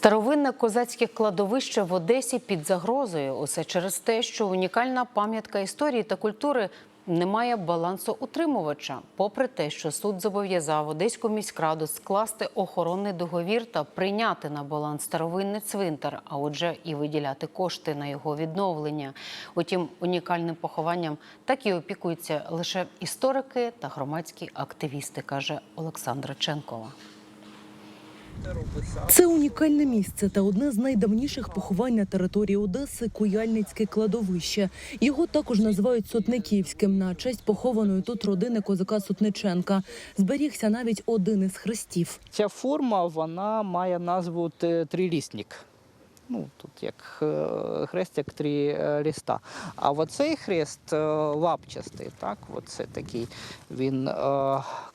Старовинне козацьке кладовище в Одесі під загрозою. Усе через те, що унікальна пам'ятка історії та культури не має балансоутримувача. Попри те, що суд зобов'язав Одеську міськраду скласти охоронний договір та прийняти на баланс старовинний цвинтар, а отже, і виділяти кошти на його відновлення. Утім, унікальним похованням так і опікуються лише історики та громадські активісти, каже Олександра Ченкова. Це унікальне місце та одне з найдавніших поховань на території Одеси Куяльницьке кладовище. Його також називають Сотниківським на честь похованої тут родини козака Сотниченка. Зберігся навіть один із хрестів. Ця форма вона має назву трилісник. Ну, тут як е, хрест, як три е, ліста. А оцей хрест е, лапчастий, так, оце такий він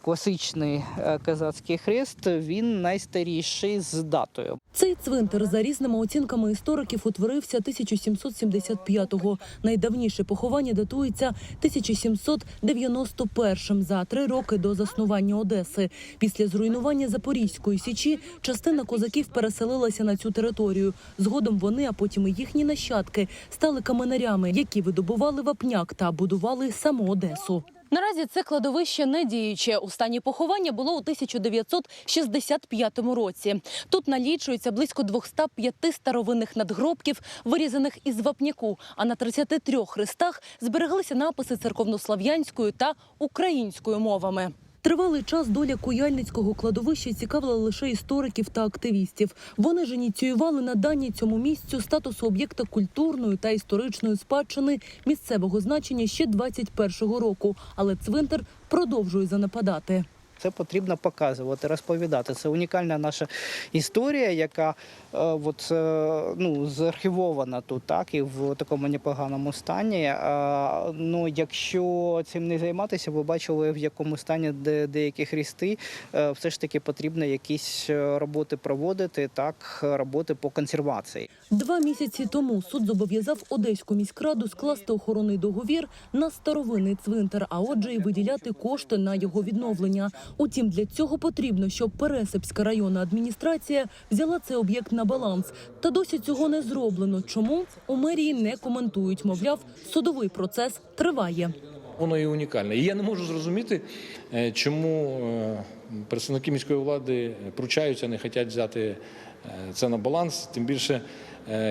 класичний козацький хрест, він найстаріший з датою. Цей цвинтар за різними оцінками істориків утворився 1775-го. Найдавніше поховання датується 1791-м, за три роки до заснування Одеси. Після зруйнування Запорізької січі частина козаків переселилася на цю територію. Згодом вони, а потім і їхні нащадки, стали каменарями, які видобували вапняк та будували саму Одесу. Наразі це кладовище не діюче. Останнє поховання було у 1965 році. Тут налічується близько 205 старовинних надгробків, вирізаних із вапняку. А на 33 хрестах збереглися написи церковнослав'янською та українською мовами. Тривалий час доля Куяльницького кладовища цікавила лише істориків та активістів. Вони ж ініціювали надання цьому місцю статусу об'єкта культурної та історичної спадщини місцевого значення ще 21-го року. Але цвинтар продовжує занепадати. Це потрібно показувати, розповідати. Це унікальна наша історія, яка е, от, е, ну, заархівована тут, так, і в такому непоганому стані. Е, ну, якщо цим не займатися, ви бачили, в якому стані де, деякі хрести, е, все ж таки потрібно якісь е, роботи проводити, так, роботи по консервації. Два місяці тому суд зобов'язав Одеську міськраду скласти охоронний договір на старовинний цвинтар, а отже, і виділяти кошти на його відновлення. Утім, для цього потрібно, щоб Пересипська районна адміністрація взяла цей об'єкт на баланс. Та досі цього не зроблено. Чому у мерії не коментують? Мовляв, судовий процес триває. Воно і унікальне. І я не можу зрозуміти, е, чому е, представники міської влади пручаються, не хочуть взяти е, це на баланс. Тим більше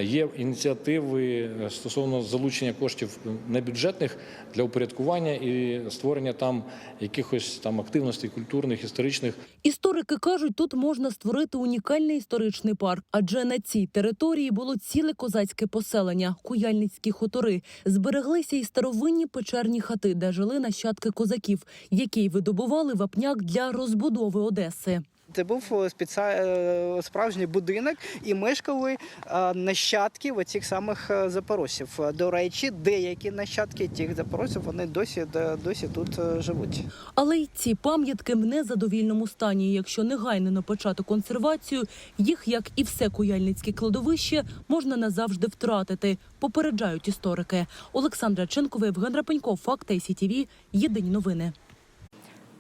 є ініціативи е, стосовно залучення коштів небюджетних для упорядкування і створення там якихось там активностей культурних, історичних. Історики кажуть, тут можна створити унікальний історичний парк, адже на цій території було ціле козацьке поселення, куяльницькі хутори. Збереглися і старовинні печерні хати, де жили нащадки козаків, які й видобували вапняк для розбудови Одеси. Це був спеці... е, справжній будинок, і мешкали е, нащадки оцих самих е, запорожців. До речі, деякі нащадки тих запорожців вони досі досі тут е, живуть. Але й ці пам'ятки в незадовільному стані. Якщо негайно не почати консервацію, їх, як і все куяльницьке кладовище, можна назавжди втратити. Попереджають історики. Олександра Ченкова, Євген Рапенько, Факти СІТІВІ. Єдині новини.